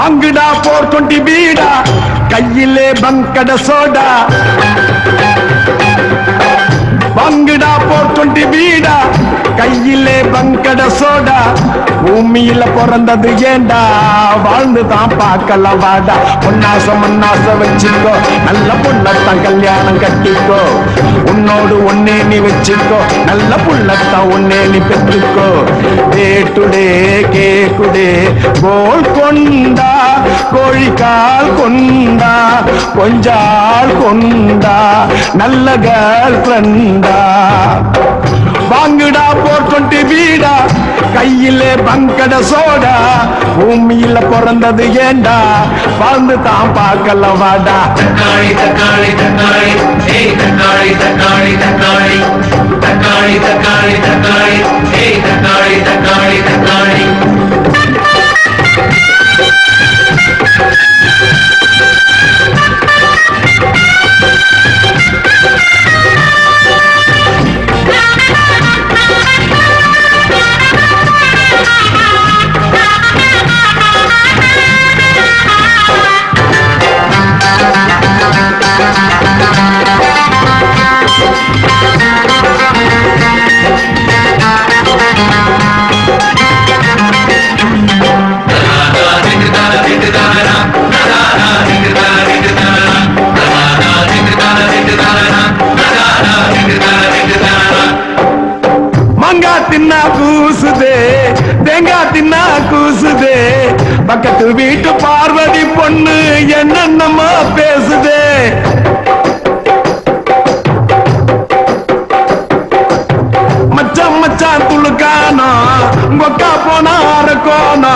வாங்குடா போர் கொண்டி பீடா கையிலே பங்கட சோடா. வாங்குடா போர் கொண்டி பீடா கையிலே பங்கட சோடா. பூமியில பிறந்தது ஏண்டா? வாழ்ந்து தான் பார்க்கலாம் வாடா. பொன்னாச மண்ணாச வச்சுக்கோ நல்ல பொண்ணத்தான் கல்யாணம் கட்டிக்கோ. உன்னோடு ஒன்னே நீ வச்சுக்கோ நல்ல புள்ளத்தான் ஒன்னே நீ பெற்றுக்கோ. டே டுடே கேக்குடே கோல் கொண்டா கோழிக்கால் கொண்டா கொஞ்சால் கொண்டா நல்ல கேர்ள் ஃப்ரெண்டா. வாங்குடா போர் டுவெண்டி வீடா கையிலே பங்கட சோடா பூமியில பிறந்தது ஏண்டா வாழ்ந்து தான் பார்க்கலாம் வாடா. தக்காளி தக்காளி தக்காளி தக்காளி தக்காளி தக்காளி. தின்னா கூசுதே தேங்காய் தின்னா கூசுதே. பக்கத்து வீட்டு பார்வதி பொண்ணு என்னென்னமா பேசுதே. மச்சான் மச்சான் துளுக்கானா கொக்கா போனா அரக்கோனோ.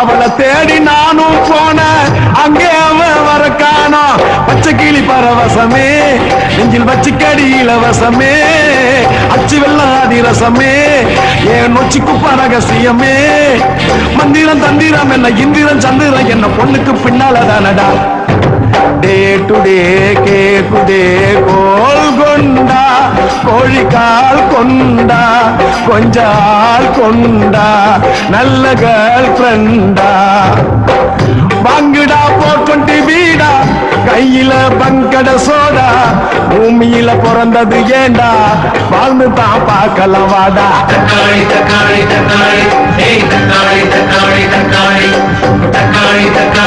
அவளை தேடி நானும் போன அங்கே அவன் வரக்கானா. பச்சை கிளி பரவசமே நெஞ்சில் கடி இலவசமே அச்சு வெள்ளாதி ரசமே ஏன் நொச்சி కుప్ప రహస్యమే மந்திரம் தந்திரம் என்ன இந்திரம் சந்திரம் என்ன பொண்ணுக்கு பின்னால தானடா? டே டு டே கேக்குதே கோல் கொண்டா. கோழிக்கால் கொண்டா கொஞ்சால் கொண்டா நல்ல கேர்ள் ஃப்ரெண்டா வாங்குடா போட்டு வீடா கையில பங்கட சோடா பூமியில பிறந்தது ஏண்டா? வாழ்ந்து தான் பார்க்கலாம் வாடா. தக்காளி தக்காளி தக்காளி. தக்காளி தக்காளி தக்காளி. தக்காளி தக்காளி.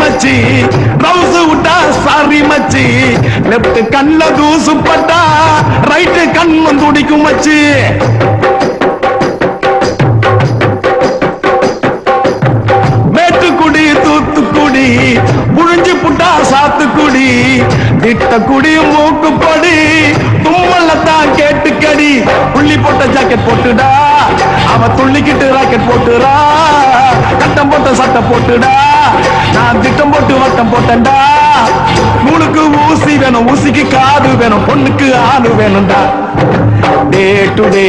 மச்சி. ரவுசு விட்டா சாரி மச்சி. லெப்ட் கண்ல தூசு பட்டா ரைட்டு கண் வந்து துடிக்கும் மச்சி. மேட்டுக்குடி தூத்துக்குடி புழிஞ்சு புட்டா சாத்துக்குடி திட்ட குடி மூக்குப்படி பொடி கேட்டுக்கடி. புள்ளி போட்ட ஜாக்கெட் போட்டுடா அவ துள்ளிக்கிட்டு ராக்கெட் போட்டுடா போட்ட சட்டை போட்டுடா. நான் திட்டம் போட்டு வட்டம் போட்டேன்டா. நூலுக்கு ஊசி வேணும் ஊசிக்கு காது வேணும் பொண்ணுக்கு ஆளு வேணும்டா. டே டு டே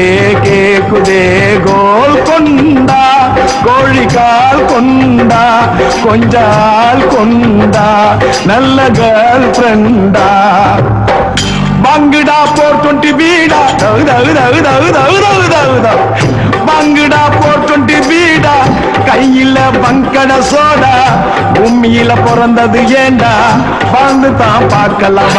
கேக்குதே கோல் கொண்டா கோழிக்கால் கொண்டா கொஞ்சால் கொண்டா நல்ல கேர்ள் ஃப்ரெண்டா பங்குடா போர் டுவெண்ட்டி வீடா. தகு தகு தகு தகு பங்குடா போட்டு வீடா. கையில பங்கட சோடா. உம்மியில பிறந்தது ஏண்டா? வாழ்ந்து தான் பார்க்கலாம்